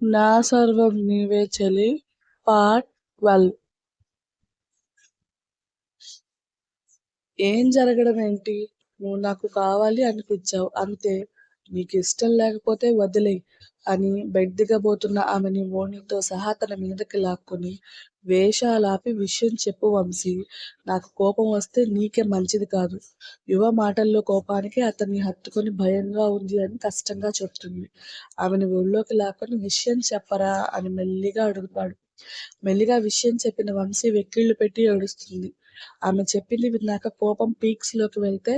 నా సర్వం నీవే చలి పార్ట్ ట్వెల్వ్ ఏం జరగడం ఏంటి? నువ్వు నాకు కావాలి అనిపించావు అంతే. నీకు ఇష్టం లేకపోతే వదిలే అని బెడ్ దిగబోతున్న ఆమెని ఓణితో సహా తన మీదకి లాక్కొని వేషాలాపి విషయం చెప్పు వంశీ. నాకు కోపం వస్తే నీకే మంచిది కాదు. యువ మాటల్లో కోపానికి అతన్ని హత్తుకొని భయంగా ఉంది అని కష్టంగా చెప్తుంది. ఆమెను ఒళ్ళోకి లాక్కొని విషయం చెప్పరా అని మెల్లిగా అడుగుతాడు. మెల్లిగా విషయం చెప్పిన వంశీ వెక్కిళ్ళు పెట్టి ఏడుస్తుంది. ఆమె చెప్పింది విన్నాక కోపం పీక్స్లోకి వెళ్తే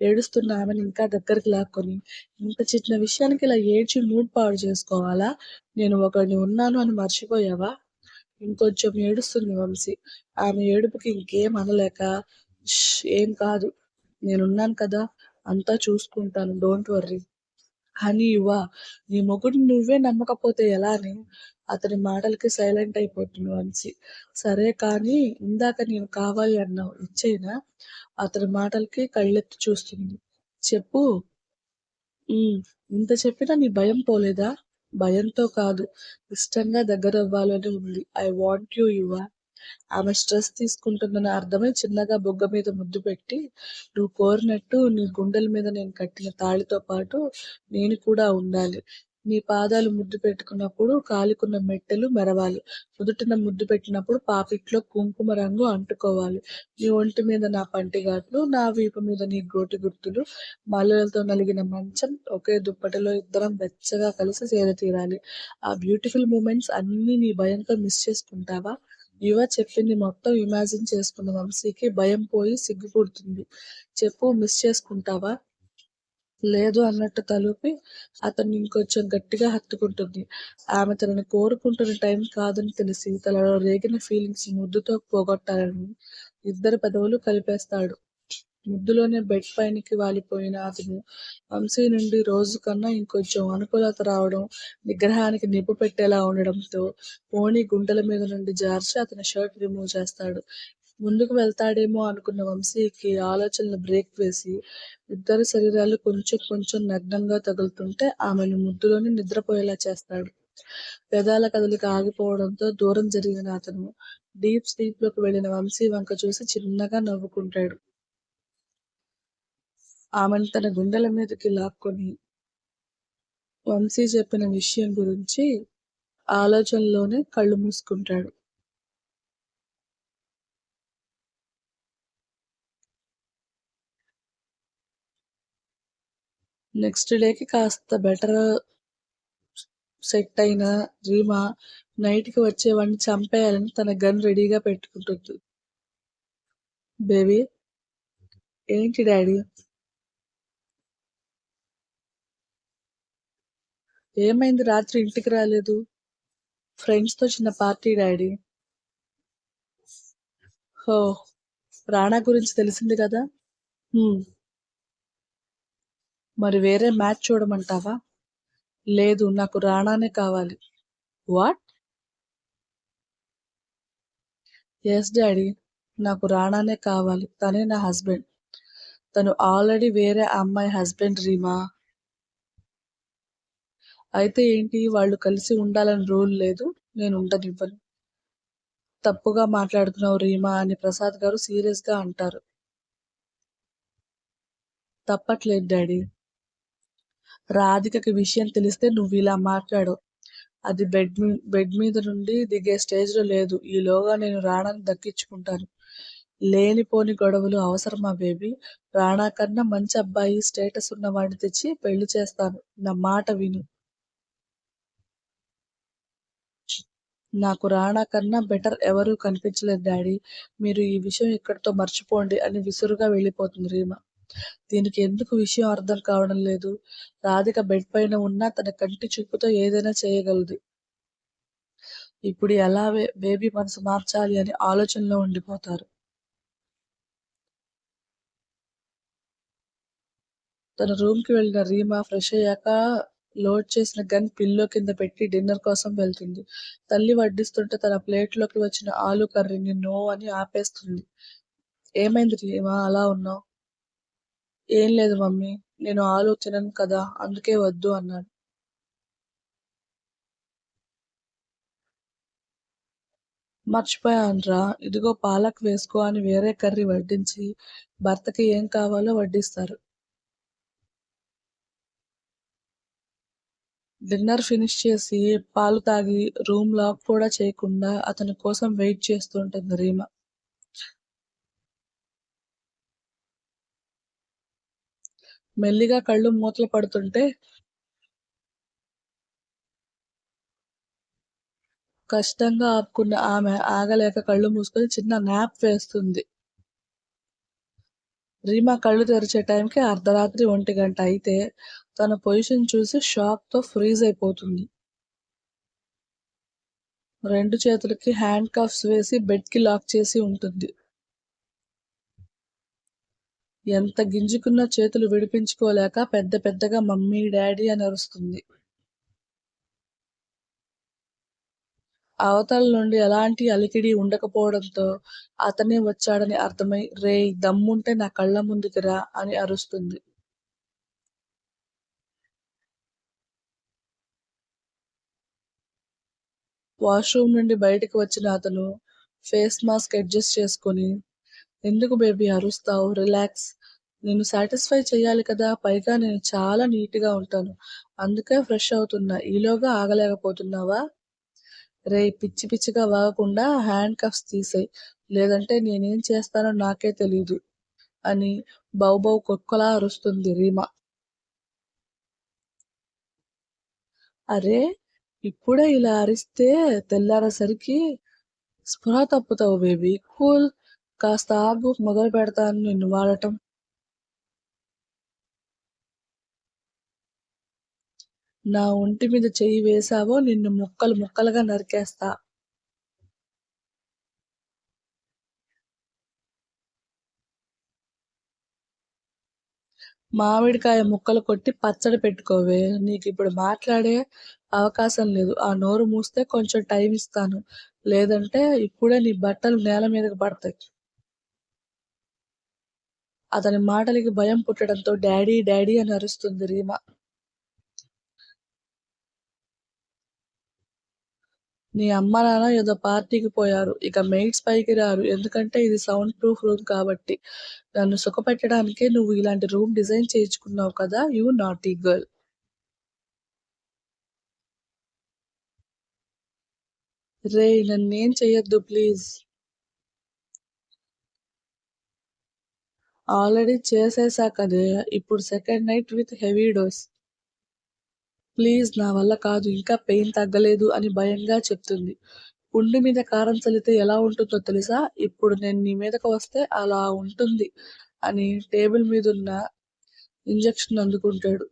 ఏడుస్తున్న ఆమెను ఇంకా దగ్గరికి లాక్కొని ఇంత చిన్న విషయానికి ఇలా ఏడ్చి మూడ్ పాడు చేసుకోవాలా? నేను ఒకరిని ఉన్నాను అని మర్చిపోయావా? ఇంకొంచెం ఏడుస్తుంది వంశీ. ఆమె ఏడుపుకి ఇంకేం అనలేక ఏం కాదు. నేనున్నాను కదా. అంతా చూసుకుంటాను. Don't worry. అని ఇవ్వా. నీ మొగుడిని నువ్వే నమ్మకపోతే ఎలా అని అతని మాటలకి సైలెంట్ అయిపోతుంది వంశీ. సరే కానీ ఇందాక నేను కావాలి అన్నావు ఇచ్చేనా? అతని మాటలకి కళ్ళెత్తి చూస్తుంది. చెప్పు. ఇంత చెప్పినా నీ భయం పోలేదా? భయంతో కాదు ఇష్టంగా దగ్గర అవ్వాలని ఉంది. ఐ వాంట్ యూ యువ. ఆమె స్ట్రెస్ తీసుకుంటుందని అర్థమై చిన్నగా బొగ్గ మీద ముద్దు పెట్టి నువ్వు కోరినట్టు నీ గుండెల మీద నేను కట్టిన తాళితో పాటు నేను కూడా ఉండాలి. నీ పాదాలు ముద్దు పెట్టుకున్నప్పుడు కాలికున్న మెట్టెలు మెరవాలి. నుదుటిన ముద్దు పెట్టినప్పుడు పాపిట్లో కుంకుమ రంగు అంటుకోవాలి. నీ ఒంటి మీద నా పంటిగాట్లు నా వీపు మీద నీ గోటి గుర్తులు. మల్లెలతో నలిగిన మంచం ఒకే దుప్పటిలో ఇద్దరం వెచ్చగా కలిసి చేర తీరాలి. ఆ బ్యూటిఫుల్ మూమెంట్స్ అన్నీ నీ భయంతో మిస్ చేసుకుంటావా? యువ చెప్పింది మొత్తం ఇమాజిన్ చేసుకున్న వంశీకి భయం పోయి సిగ్గుపుడుతుంది. చెప్పు మిస్ చేసుకుంటావా? లేదు అన్నట్టు తలుపి అతన్ని ఇంకొంచెం గట్టిగా హత్తుకుంటుంది. ఆమె తనని కోరుకుంటున్న టైం కాదని తెలిసి తనలో రేగిన ఫీలింగ్స్ ముద్దుతో పోగొట్టాలని ఇద్దరు పెదవులు కలిపేస్తాడు. ముద్దులోనే బెడ్ పైనకి వాలిపోయిన అతను వంశీ నుండి రోజు కన్నా ఇంకొంచెం అనుకూలత రావడం నిగ్రహానికి నిప్పు పెట్టేలా ఉండడంతో పోనీ గుండెల మీద నుండి జార్చి అతని షర్ట్ రిమూవ్ చేస్తాడు. ముందుకు వెళ్తాడేమో అనుకున్న వంశీకి ఆలోచనలు బ్రేక్ వేసి ఇద్దరు శరీరాలు కొంచెం కొంచెం నగ్నంగా తగులుతుంటే ఆమెను ముద్దులోని నిద్రపోయేలా చేస్తాడు. పెదాల కదలిక ఆగిపోవడంతో దూరం జరిగిన అతను డీప్ స్లీప్లోకి వెళ్ళిన వంశీ వంక చూసి చిన్నగా నవ్వుకుంటాడు. ఆమెను తన గుండెల మీదకి లాక్కొని వంశీ చెప్పిన విషయం గురించి ఆలోచనలోనే కళ్ళు మూసుకుంటాడు. నెక్స్ట్ డేకి కాస్త బెటర్ సెట్ అయిన రీమా నైట్కి వచ్చేవాడిని చంపేయాలని తన గన్ రెడీగా పెట్టుకుంటుంది. బేబీ ఏంటి డాడీ? ఏమైంది రాత్రి ఇంటికి రాలేదు? ఫ్రెండ్స్తో చిన్న పార్టీ డాడీ. హో రాణా గురించి తెలిసింది కదా? మరి వేరే మ్యాచ్ చూడమంటావా? లేదు నాకు రాణానే కావాలి. వాట్? ఎస్ డాడీ నాకు రాణానే కావాలి. తనే నా హస్బెండ్. తను ఆల్రెడీ వేరే అమ్మాయి హస్బెండ్ రీమా. అయితే ఏంటి వాళ్ళు కలిసి ఉండాలని రూల్ లేదు నేను ఉండనివ్వను. తప్పుగా మాట్లాడుతున్నావు రీమా అని ప్రసాద్ గారు సీరియస్గా అంటారు. తప్పట్లేదు డాడీ. రాధికకి విషయం తెలిస్తే నువ్వు ఇలా మాట్లాడు. అది బెడ్ మీ బెడ్ మీద నుండి దిగే స్టేజ్లో లేదు. ఈలోగా నేను రాణాని దక్కించుకుంటాను. లేనిపోని గొడవలు అవసరమా బేబీ? రాణా కన్నా మంచి అబ్బాయి స్టేటస్ ఉన్నవాడిని తెచ్చి పెళ్ళి చేస్తాను. నా మాట విను. నాకు రాణా కన్నా బెటర్ ఎవరూ కనిపించలేదు డాడీ. మీరు ఈ విషయం ఇక్కడితో మర్చిపోండి అని విసురుగా వెళ్ళిపోతుంది రీమా. దీనికి ఎందుకు విషయం అర్థం కావడం లేదు. రాధిక బెడ్ పైన ఉన్నా తన కంటి చూపుతో ఏదైనా చేయగలదు. ఇప్పుడు ఎలా బేబీ మనసు మార్చాలి అని ఆలోచనలో ఉండిపోతారు. తన రూమ్కి వెళ్ళిన రీమా ఫ్రెష్ అయ్యాక లోడ్ చేసిన గన్ పిల్లో కింద పెట్టి డిన్నర్ కోసం వెళ్తుంది. తల్లి వడ్డిస్తుంటే తన ప్లేట్లోకి వచ్చిన ఆలు కర్రీని నో అని ఆపేస్తుంది. ఏమైంది రీమా? అలా ఉన్నావు? ఏం లేదు మమ్మీ నేను ఆలోచనను కదా అందుకే వద్దు అన్నాడు. మర్చిపోయానురా ఇదిగో పాలక్ వేసుకో అని వేరే కర్రీ వడ్డించి భర్తకి ఏం కావాలో వడ్డిస్తారు. డిన్నర్ ఫినిష్ చేసి పాలు తాగి రూమ్ లాక్ కూడా చేయకుండా అతని కోసం వెయిట్ చేస్తుంటుంది రీమా. మెల్లిగా కళ్ళు మూతలు పడుతుంటే కష్టంగా ఆపుకున్న ఆమె ఆగలేక కళ్ళు మూసుకొని చిన్న న్యాప్ వేస్తుంది. రీమా కళ్ళు తెరిచే టైంకి అర్ధరాత్రి ఒంటి గంట అయితే తన పొజిషన్ చూసి షాక్తో ఫ్రీజ్ అయిపోతుంది. రెండు చేతులకి హ్యాండ్ కఫ్స్ వేసి బెడ్కి లాక్ చేసి ఉంటుంది. ఎంత గింజుకున్నా చేతులు విడిపించుకోలేక పెద్ద పెద్దగా మమ్మీ డాడీ అని అరుస్తుంది. అవతల నుండి ఎలాంటి అలికిడి ఉండకపోవడంతో అతనే వచ్చాడని అర్థమై రేయ్ దమ్ముంటే నా కళ్ళ ముందుకి రా అని అరుస్తుంది. వాష్రూమ్ నుండి బయటకు వచ్చిన అతను ఫేస్ మాస్క్ అడ్జస్ట్ చేసుకొని ఎందుకు బేబీ అరుస్తావు? రిలాక్స్. నేను సాటిస్ఫై చేయాలి కదా. పైగా నేను చాలా నీట్గా ఉంటాను. అందుకే ఫ్రెష్ అవుతున్నా. ఈలోగా ఆగలేకపోతున్నావా? రే పిచ్చి పిచ్చిగా వాగకుండా హ్యాండ్ కఫ్స్ తీసేయి. లేదంటే నేనేం చేస్తానో నాకే తెలీదు అని బౌబౌ కుక్కలా అరుస్తుంది రీమా. అరే ఇప్పుడే ఇలా అరిస్తే తెల్లారేసరికి స్పృహ తప్పుతావు బేబీ. కూల్. కాస్త ఆగు మొదలు పెడతాను నిన్ను వాడటం. నా ఒంటి మీద చెయ్యి వేశావో నిన్ను ముక్కలు ముక్కలుగా నరికేస్తా. మామిడికాయ ముక్కలు కొట్టి పచ్చడి పెట్టుకోవే. నీకు ఇప్పుడు మాట్లాడే అవకాశం లేదు. ఆ నోరు మూస్తే కొంచెం టైం ఇస్తాను. లేదంటే ఇప్పుడే నీ బట్టలు నేల మీదకి పడతాయి. అతని మాటలకి భయం పుట్టడంతో డాడీ డాడీ అని అరుస్తుంది రీమా. నీ అమ్మ నాన్న ఏదో పార్టీకి పోయారు. ఇక మెయిట్స్ పైకి రారు. ఎందుకంటే ఇది సౌండ్ ప్రూఫ్ రూమ్ కాబట్టి. నన్ను సుఖపెట్టడానికే నువ్వు ఇలాంటి రూమ్ డిజైన్ చేయించుకున్నావు కదా యూ నాటీ గర్ల్ రే నన్నేం చెయ్యొద్దు ప్లీజ్ ఆల్రెడీ చేసేసా కదే. ఇప్పుడు second night with heavy dose please నా వల్ల కాదు ఇంకా పెయిన్ తగ్గలేదు అని భయంగా చెప్తుంది. గుండె మీద కారం చల్లితే ఎలా ఉంటుందో తెలుసా? ఇప్పుడు నేను నీ మీదకు వస్తే అలా ఉంటుంది అని టేబుల్ మీద ఉన్న ఇంజెక్షన్ అందుకుంటాడు.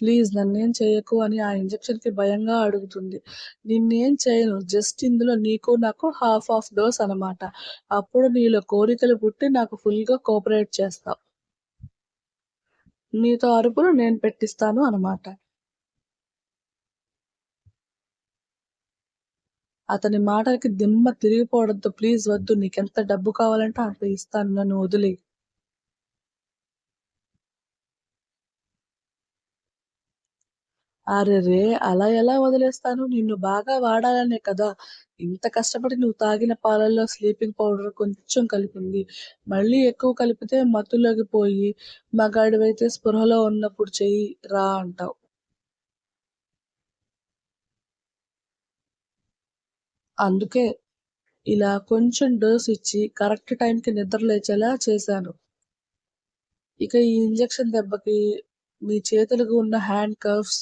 ప్లీజ్ నన్నేం చేయకు అని ఆ ఇంజెక్షన్కి భయంగా అడుగుతుంది. నిన్నేం చేయను జస్ట్ ఇందులో నీకు నాకు హాఫ్ ఆఫ్ డోస్ అనమాట. అప్పుడు నీలో కోరికలు పుట్టి నాకు ఫుల్గా కోఆపరేట్ చేస్తావు. నీతో అరుపులు నేను పెట్టిస్తాను అనమాట. అతని మాటలకి దిమ్మ తిరిగిపోవడంతో ప్లీజ్ వద్దు నీకెంత డబ్బు కావాలంటే అంత ఇస్తాను నన్ను వదిలే అరెరే అలా ఎలా వదిలేస్తాను? నిన్ను బాగా వాడాలనే కదా. ఇంత కష్టపడి నువ్వు తాగిన పాలల్లో స్లీపింగ్ పౌడర్ కొంచెం కలిపింది. మళ్ళీ ఎక్కువ కలిపితే మత్తులోకి పోయి మగాడివైతే స్పృహలో ఉన్నప్పుడు చెయ్యి రా అంటావు. అందుకే ఇలా కొంచెం డోస్ ఇచ్చి కరెక్ట్ టైంకి నిద్ర లేచేలా చేశాను. ఇక ఈ ఇంజెక్షన్ దెబ్బకి మీ చేతులకు ఉన్న హ్యాండ్ కర్వ్స్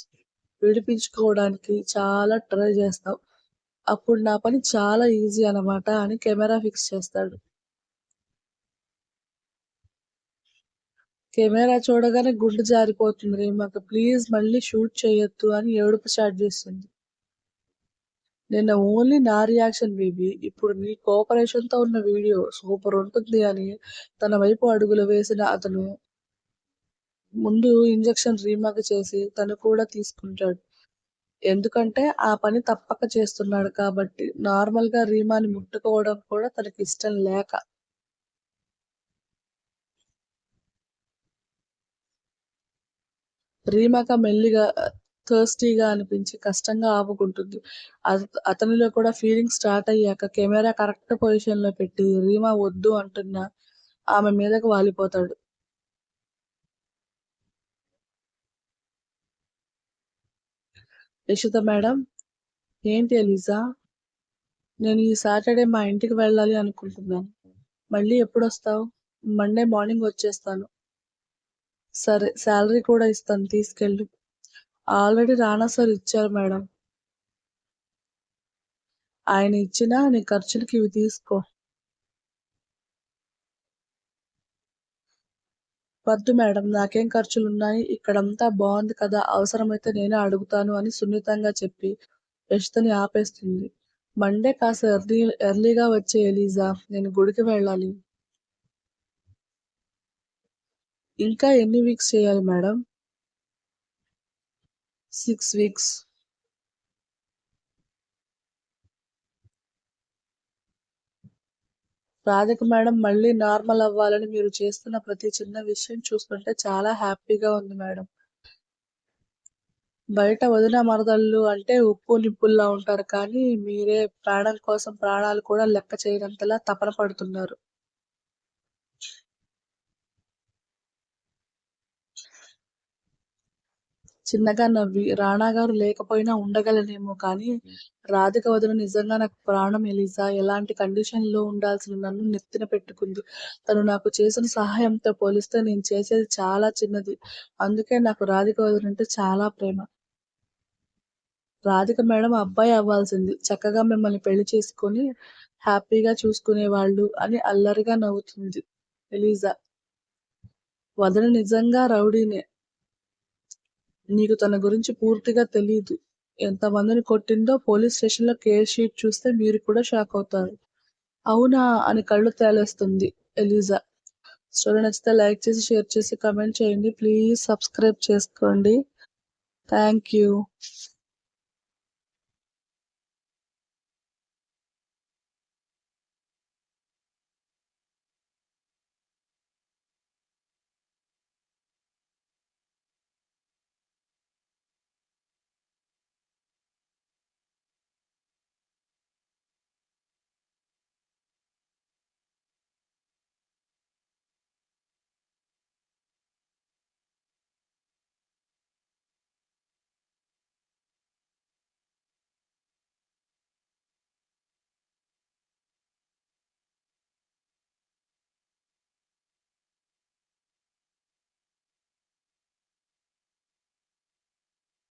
విడిపించుకోవడానికి చాలా ట్రై చేస్తావు అప్పుడు నా పని చాలా ఈజీ అనమాట అని కెమెరా ఫిక్స్ చేస్తాడు. కెమెరా చూడగానే గుండె జారిపోతుంది. మాకు ప్లీజ్ మళ్ళీ షూట్ చేయొద్దు అని ఏడుపు స్టార్ట్ చేస్తుంది. నిన్న ఓన్లీ నా రియాక్షన్ బేబీ. ఇప్పుడు నీ కోఆపరేషన్తో ఉన్న వీడియో సూపర్ ఉంటుంది అని తన వైపు అడుగులు వేసిన అతను ముందు ఇంజెక్షన్ రీమాక్ చేసి తను కూడా తీసుకుంటాడు ఎందుకంటే ఆ పని తప్పక చేస్తున్నాడు కాబట్టి. నార్మల్‌గా రీమాని ముట్టుకోవడం కూడా తనకి ఇష్టం లేక. రీమాక మెల్లిగా థర్స్టీగా అనిపించి కష్టంగా ఆపుకుంటుంది. అత అతనిలో కూడా ఫీలింగ్ స్టార్ట్ అయ్యాక కెమెరా కరెక్ట్ పొజిషన్‌లో పెట్టి రీమా వద్దు అంటున్నా ఆమె మీదకు వాలిపోతాడు. యషిత మేడం ఏంటి ఎలిజా? నేను ఈ సాటర్‌డే మా ఇంటికి వెళ్ళాలి అనుకుంటున్నాను. మళ్ళీ ఎప్పుడు వస్తావు మండే మార్నింగ్ వచ్చేస్తాను. సరే శాలరీ కూడా ఇస్తాను తీసుకెళ్ళు. ఆల్రెడీ రానా సార్ ఇచ్చారు మేడం. ఆయన ఇచ్చినా నీ ఖర్చులకి ఇవి తీసుకో. వద్దు మేడం నాకేం ఖర్చులున్నాయి ఇక్కడంతా బాగుంది కదా అవసరమైతే నేనే అడుగుతాను అని సున్నితంగా చెప్పి యశ్తని ఆపేస్తుంది. మండే కాస్త ఎర్లీ ఎర్లీగా వచ్చే ఎలీజా నేను గుడికి వెళ్ళాలి. ఇంకా ఎన్ని వీక్స్ చేయాలి madam? Six weeks. Radhika madam మళ్ళీ నార్మల్ అవ్వాలని మీరు చేస్తున్న ప్రతి చిన్న విషయం చూస్తుంటే చాలా హ్యాపీగా ఉంది మేడం. బయట వదిన మరదళ్ళు అంటే ఉప్పు నిప్పుల్లా ఉంటారు కానీ మీరే ప్రాణం కోసం ప్రాణాలు కూడా లెక్క చేయనంతలా తపన పడుతున్నారు. చిన్నగా నవ్వి రాణా గారు లేకపోయినా ఉండగలనేమో కానీ రాధిక వదిన నిజంగా నాకు ప్రాణం ఎలిజా ఎలాంటి కండిషన్‌లో ఉండాల్సిన నన్ను నెత్తిన పెట్టుకుంది. తను నాకు చేసిన సహాయంతో పోలిస్తే నేను చేసేది చాలా చిన్నది. అందుకే నాకు రాధిక వదినంటే చాలా ప్రేమ. రాధిక మేడం అబ్బాయి అవ్వాల్సింది. చక్కగా మిమ్మల్ని పెళ్ళి చేసుకొని హ్యాపీగా చూసుకునేవాళ్ళు అని అల్లరిగా నవ్వుతుంది ఎలీజా వదిన నిజంగా రౌడీనే. నీకు తన గురించి పూర్తిగా తెలియదు ఎంతమందిని కొట్టిందో పోలీస్ స్టేషన్‌లో కేస్ షీట్ చూస్తే మీరు కూడా షాక్ అవుతారు. అవునా అని కళ్ళు తేలేస్తుంది ఎలిజా. స్టోరీ నచ్చితే లైక్ చేసి, షేర్ చేసి, కమెంట్ చేయండి. ప్లీజ్ సబ్స్క్రైబ్ చేసుకోండి. Thank you.